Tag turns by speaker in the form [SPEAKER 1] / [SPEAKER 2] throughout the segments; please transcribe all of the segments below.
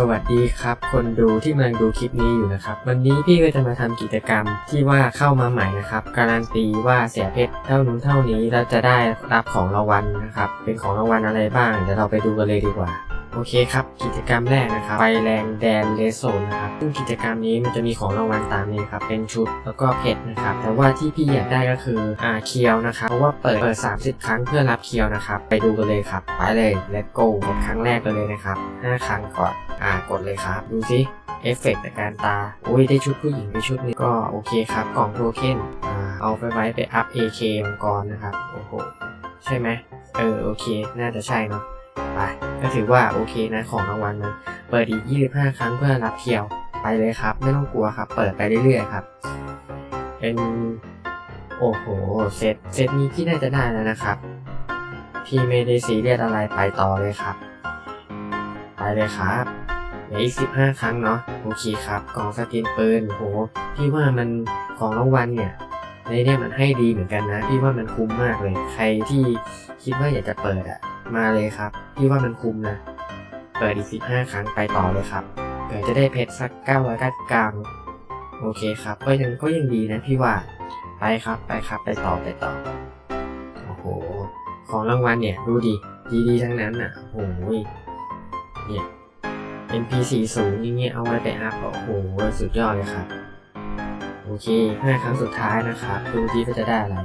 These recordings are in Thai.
[SPEAKER 1] สวัสดีครับ คนดูที่กำลังดูคลิปนี้อยู่นะครับ วันนี้พี่ก็จะมาทำกิจกรรมที่ว่าเข้ามาใหม่นะครับ การันตีว่าเสียเพชรเท่านู้นเท่านี้แล้วจะได้รับของรางวัลนะครับ เป็นของรางวัลอะไรบ้างเดี๋ยวเราไปดูกันเลยดีกว่า โอเคครับ กิจกรรมแรกนะครับไฟแรงแดนเลโซนนะครับ ซึ่งกิจกรรมนี้มันจะมีของรางวัลตามนี้ครับ เป็นชุดแล้วก็เพชรนะครับ แต่ว่าที่พี่อยากได้ก็คืออ่าเคียวนะครับ เพราะว่าเปิดเปิด 30 ครั้งเพื่อรับเคียวนะครับ ไปดูกันเลยครับ ไปเลย let's go กดครั้งแรกกันเลยนะครับ 5 ครั้งก่อน อ่ากดเลยครับ ดูสิเอฟเฟกต์จาการตาอุ้ย ได้ชุดผู้หญิงไปชุดนี้ก็โอเคครับ กล่องโทเค็นอ่าเอาไปไว้ไปอัพ AK มังกรนะครับ โอ้โห ใช่ไหม เออ โอเค น่าจะใช่เนาะ ไปก็ถือว่าโอเคนะของรางวัลนะเปิดอีก 25 ครั้งเพื่อรับเที่ยว ไปเลยครับ ไม่ต้องกลัวครับ เปิดไปเรื่อยๆครับ เป็นโอ้โหเซตเซตนี้พี่น่าจะได้แล้วนะครับ พี่ไม่ได้ซีเรียสอะไรไปต่อเลยครับ ไปเลยครับเหลืออีก 15 ครั้งเนาะโอเคครับกล่องสกินปืนโหพี่ว่ามันของรางวัลเนี่ยในเนี่ยมันให้ดีเหมือนกันนะ พี่ว่ามันคุ้มมากเลย ใครที่คิดว่าอยากจะเปิดอะ มาเลยครับ พี่ว่ามันคุ้มนะ เปิดอีก 15 ครั้งไปต่อเลยครับเผื่อจะได้เพชรสัก999กางโอเคครับ ก็ยังก็ยังดีนะพี่ว่า ไปครับไปครับไปต่อไปต่อ โอ้โห ของรางวัลเนี่ย ดูดิ ดีๆ ทั้งนั้นอะ โอ้โหเนี่ย MP40 อย่างเงี้ยเอาไว้ไปอัพอะโอ้โห สุดยอดเลยครับ โอเคห้าครั้งสุดท้ายนะครับ ดูที่ว่าจะได้อะไร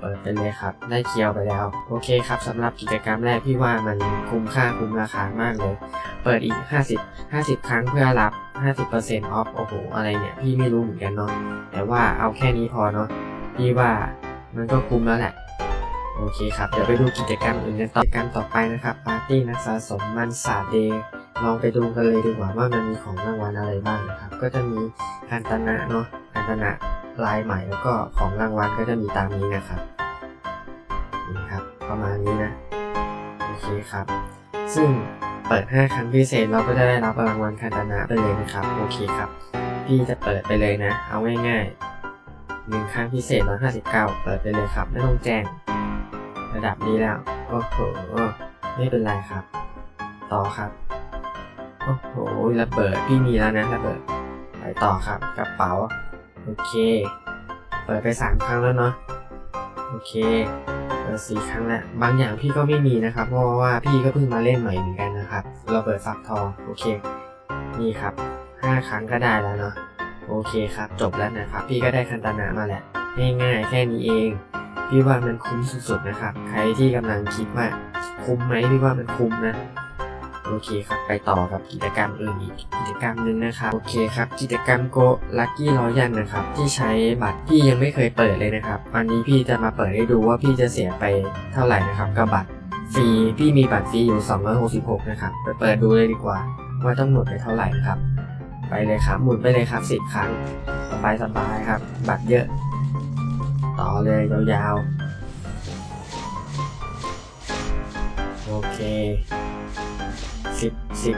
[SPEAKER 1] เปิดไปเลยครับ ได้เคียวไปแล้ว โอเคครับสำหรับกิจกรรมแรกพี่ว่ามันคุ้มค่าคุ้มราคามากเลย เปิดอีก 50 50 ครั้งเพื่อรับ 50%ออฟโอ้โหอะไรเนี่ย พี่ไม่รู้เหมือนกันเนาะแต่ว่าเอาแค่นี้พอเนาะพี่ว่ามันก็คุ้มแล้วแหละโอเคครับ เดี๋ยวไปดูกิจกรรมอื่นกันต่อกิจกรรมต่อไปนะครับปาร์ตี้นักสะสมมันสาเดย์ลองไปดูกันเลยดีกว่าว่ามันมีของรางวัลอะไรบ้างนะครับ ก็จะมีคันตนะเนาะคันตนะลายใหม่แล้วก็ของรางวัลก็จะมีตามนี้นะครับ ประมาณนี้นะ โอเคครับ ซึ่งเปิด 5 ครั้งพิเศษเราก็จะได้รับรางวัลคันตนะไปเลยนะครับ โอเคครับ พี่จะเปิดไปเลยนะ เอาง่ายๆหนึ่งครั้งพิเศษ159เปิดไปเลยครับ ไม่ต้องแจ้ง ระดับนี้แล้ว โอ้โห ไม่เป็นไรครับ ต่อครับ โอ้โห ระเบิด พี่มีแล้วนะระเบิด ไปต่อครับ กระเป๋า โอเค เปิดไปสามครั้งแล้วเนาะ โอเค เปิดสี่ครั้งแล้วบางอย่างพี่ก็ไม่มีนะครับ เพราะว่าพี่ก็เพิ่งมาเล่นใหม่เหมือนกันนะครับ เราเปิดฟักทองโอเค นี่ครับห้าครั้งก็ได้แล้วเนาะโอเคครับ จบแล้วนะครับ พี่ก็ได้คันตนามาแล้วง่ายๆแค่นี้เอง พี่ว่ามันคุ้มสุดๆนะครับ ใครที่กำลังคิดว่าคุ้มไหมพี่ว่ามันคุ้มนะ โอเคครับไปต่อกับกิจกรรมอื่นอีกกิจกรรมหนึ่งนะครับโอเคครับกิจกรรมโกลักกี้รอยันนะครับที่ใช้บัตรพี่ยังไม่เคยเปิดเลยนะครับวันนี้พี่จะมาเปิดให้ดูว่าพี่จะเสียไปเท่าไหร่นะครับกับบัตรฟรีพี่มีบัตรฟรีอยู่ 266 นะครับไปเปิดดูเลยดีกว่า ว่าต้องหมดไปเท่าไหร่นะครับ ไปเลยครับหมุนไปเลยครับ 10 ครั้งสบายสบายๆครับ บัตรเยอะ ต่อเลยยาวๆโอเค สิบสิบ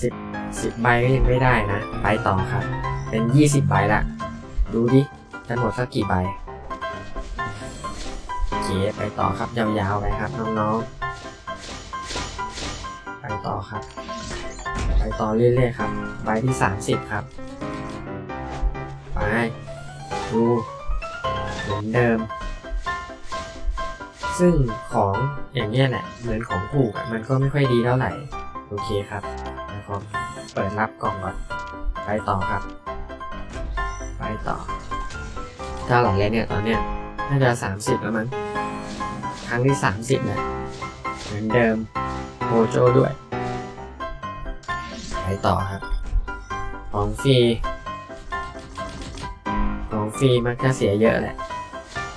[SPEAKER 1] สิบสิบใบก็ยังไม่ได้นะ ไปต่อครับ เป็นยี่สิบใบละ ดูดิจะหมดสักกี่ใบโอเคไปต่อครับยาวๆไปครับน้องๆ ไปต่อครับ ไปต่อเรื่อยๆครับ ใบที่สามสิบครับ ไปดูเหมือนเดิมซึ่งของอย่างเนี้ยแหละเหมือนของถูกอะมันก็ไม่ค่อยดีเท่าไหร่ โอเคครับนะครับเปิดรับกล่องก่อน ไปต่อครับ ไปต่อเท่าไหร่แล้วเนี่ยตอนเนี้ยน่าจะสามสิบแล้วมั้ง ครั้งที่สามสิบแหละเหมือนเดิมโมโจด้วย ไปต่อครับ ของฟรี ของฟรีมันก็เสียเยอะแหละ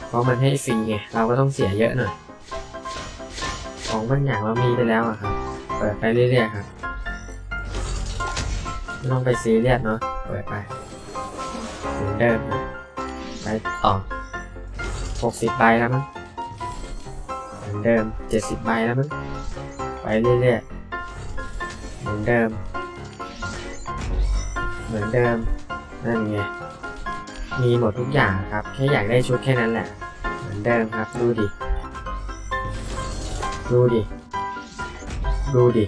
[SPEAKER 1] เพราะมันให้ฟรีไง เราก็ต้องเสียเยอะหน่อย ของบางอย่างเรามีไปแล้วอะครับ เปิดไปเรื่อยๆครับไม่ต้องไปซีเรียสเนาะเปิดไปเหมือนเดิมนะไปต่อหกสิบใบแล้วมั้งเหมือนเดิมเจ็ดสิบใบแล้วมั้งไปเรื่อยๆเหมือนเดิม เหมือนเดิมนั่นไงมีหมดทุกอย่างครับ แค่อยากได้ชุดแค่นั้นแหละ เหมือนเดิมครับ ดูดิ ดูดิ ดูดิ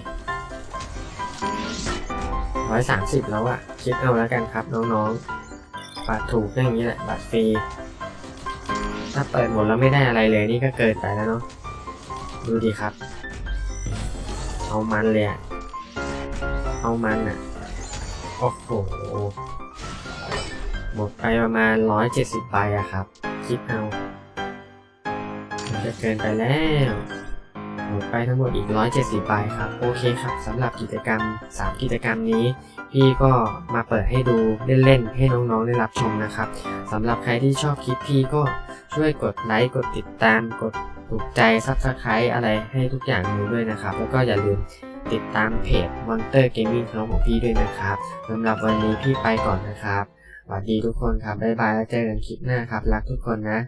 [SPEAKER 1] ร้อยสามสิบแล้วอะคิดเอาแล้วกันครับน้องๆ บัตรถูกก็อย่างนี้แหละ บัตรฟรี ถ้าเปิดหมดแล้วไม่ได้อะไรเลยนี่ก็เกินไปแล้วเนาะ ดูดีครับ เอามันเลยอะเอามันอะโอ้โห หมดไปประมาณร้อยเจ็ดสิบใบอะครับ คิดเอามันจะเกินไปแล้ว มดไปทั้งหมดอีก 170ใบครับ โอเคครับสำหรับกิจกรรม 3 กิจกรรมนี้ พี่ก็มาเปิดให้ดูเล่นๆ ให้น้องๆ ได้รับชมนะครับสำหรับใครที่ชอบคลิปพี่ก็ช่วยกดไลค์ กดติดตาม กดถูกใจซับสไครต์อะไรให้ทุกอย่างนี้ด้วยนะครับ แล้วก็อย่าลืมติดตามเพจ Monster Gaming ของพี่ด้วยนะครับสำหรับวันนี้พี่ไปก่อนนะครับสวัสดีทุกคนครับ บ๊ายบายแล้วเจอกันคลิปหน้าครับ รักทุกคนนะ